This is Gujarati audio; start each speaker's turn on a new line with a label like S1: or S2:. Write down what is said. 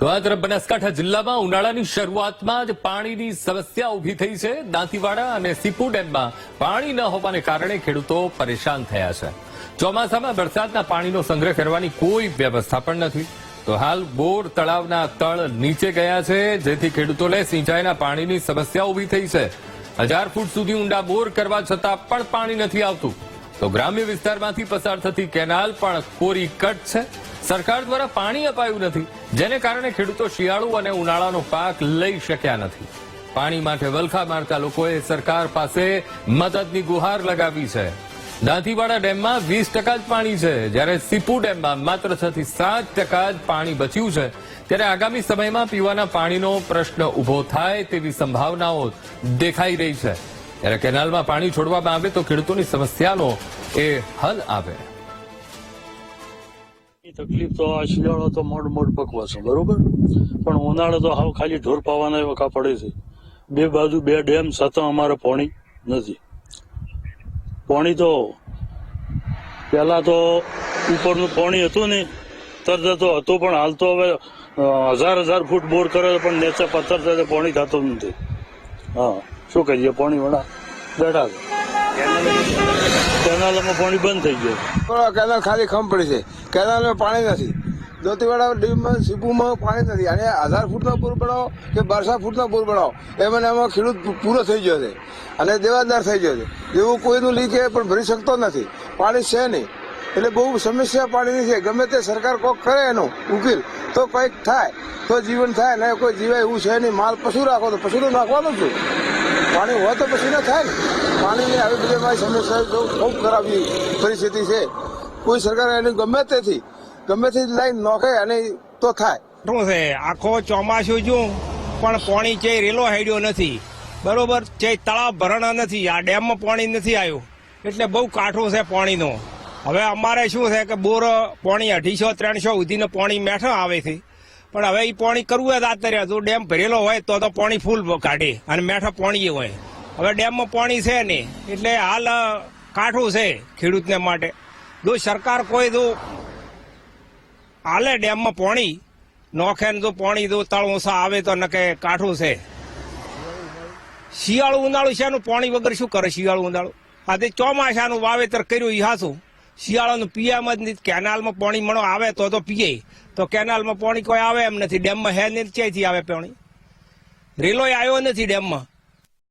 S1: તો આ તરફ બનાસકાંઠા જિલ્લામાં ઉનાળાની શરૂઆતમાં જ પાણીની સમસ્યા ઊભી થઈ છે. દાંતીવાડા અને સીપુ ડેમમાં પાણી ન હોવાને કારણે ખેડૂતો પરેશાન થયા છે. ચોમાસામાં વરસાદના પાણીનો સંગ્રહ કરવાની કોઈ વ્યવસ્થા પણ નથી. તો હાલ બોર તળાવના તળ નીચે ગયા છે, જેથી ખેડૂતોને સિંચાઈના પાણીની સમસ્યા ઊભી થઈ છે. હજાર ફૂટ સુધી ઊંડા બોર કરવા છતાં પણ પાણી નથી આવતું. તો ગ્રામ્ય વિસ્તારમાંથી પસાર થતી કેનાલ પણ કોરી કટ છે. સરકાર દ્વારા પાણી અપાયું નથી, જેને કારણે ખેડૂતો શિયાળુ અને ઉનાળાનો પાક લઈ શક્યા નથી. પાણી માટે વલખા મારતા લોકોએ સરકાર પાસે મદદની ગુહાર લગાવી છે. દાંતીવાડા ડેમમાં વીસ ટકા જ પાણી છે. જ્યારે સીપુ ડેમમાં માત્ર છ થી સાત ટકા જ પાણી બચ્યું છે. ત્યારે આગામી સમયમાં પીવાના પાણીનો પ્રશ્ન ઊભો થાય તેવી સંભાવનાઓ દેખાઈ રહી છે. ત્યારે કેનાલમાં પાણી છોડવામાં આવે તો ખેડૂતોની સમસ્યાનો એ હલ આવે.
S2: તકલીફ તો આ શિયાળો તો મોડ મોડ પકવા છે, બરોબર? પણ ઉનાળો તો હાવ ખાલી ઢોર પાવાના વખા પડે છે. બે બાજુ, બે ડેમ, છતાં અમારે પાણી નથી. પાણી તો પેલા તો ઉપરનું પાણી હતું ને, તરત તો હતું પણ હાલ તો હવે હજાર હજાર ફૂટ બોર કરે પણ નીચે પથ્થર છે પાણી થતું નથી. હા. શું કહીએ, પાણી વડા? બેઠા છે. કેનાલમાં પાણી બંધ થઈ ગયું.
S3: કેનાલ ખાલી ખમ પડી છે. કેનાલમાં પાણી નથી. દોતીવાડા ડેમમાં, સીપુમાં પાણી નથી. અને હજાર ફૂટનો પૂર બનાવો કે બારસો ફૂટનો પૂર બનાવો, એમાં એમાં ખેડૂત પૂરો થઈ ગયો છે. અને દેવાદાર થઈ ગયો છે. એવું કોઈનું લીક પણ ભરી શકતો નથી. પાણી છે નહીં. એટલે બહુ સમસ્યા પાણીની છે. ગમે તે સરકાર કોક કરે એનો, ઉકેલ. તો કંઈક થાય, તો જીવન થાય, ને કોઈ જીવાય એવું છે નહીં. માલ પશુ રાખો તો પશુનું નાખવાનું છું. પાણી હોય તો પછી ના થાય ને. પાણીની આવી બધી સમસ્યા બહુ ખૂબ ખરાબ પરિસ્થિતિ છે. કોઈ સરકાર એની ગમે તેથી, ગમે તે લાઈન નોખે અને તો થાય.
S4: શું છે? આખો ચોમાસું છું પણ પાણી ચે રેલો હેડ્યો નથી. બરોબર? ચે તળાવ ભરણા નથી. આ ડેમમાં પાણી નથી આવ્યું. એટલે બહુ કાઠું છે પાણીનો. હવે અમારે શું છે કે બોર, પાણી અઢીસો, ત્રણસો સુધીનું પાણી મેઠા આવે છે. પણ હવે એ પાણી કરવું જ આતર્યા જો ડેમ ભરેલો હોય તો તો પાણી ફૂલ કાઢે અને મેઠા પાણી હોય. હવે ડેમમાં પાણી છે નહીં. એટલે હાલ કાઠું છે ખેડૂતને માટે. જો સરકાર કોઈ જો હાલે ડેમમાં પાણી, નોખે ને જો પાણી જો તળ ઓછા આવે તો નકે કાઠું છે. શિયાળું ઉનાળું છે પાણી વગર શું કરે શિયાળું ઉનાળું? આ તે ચોમાસાનું વાવેતર કર્યું ઈ હાસું શિયાળાનું પીએમ જ નથી કેનાલમાં પાણી મળો આવે તો તો પીએ. તો કેનાલમાં પાણી કોઈ આવે એમ નથી. ડેમમાં હે નહીં ક્યાંયથી આવે પાણી. રેલોય આવ્યો નથી ડેમમાં.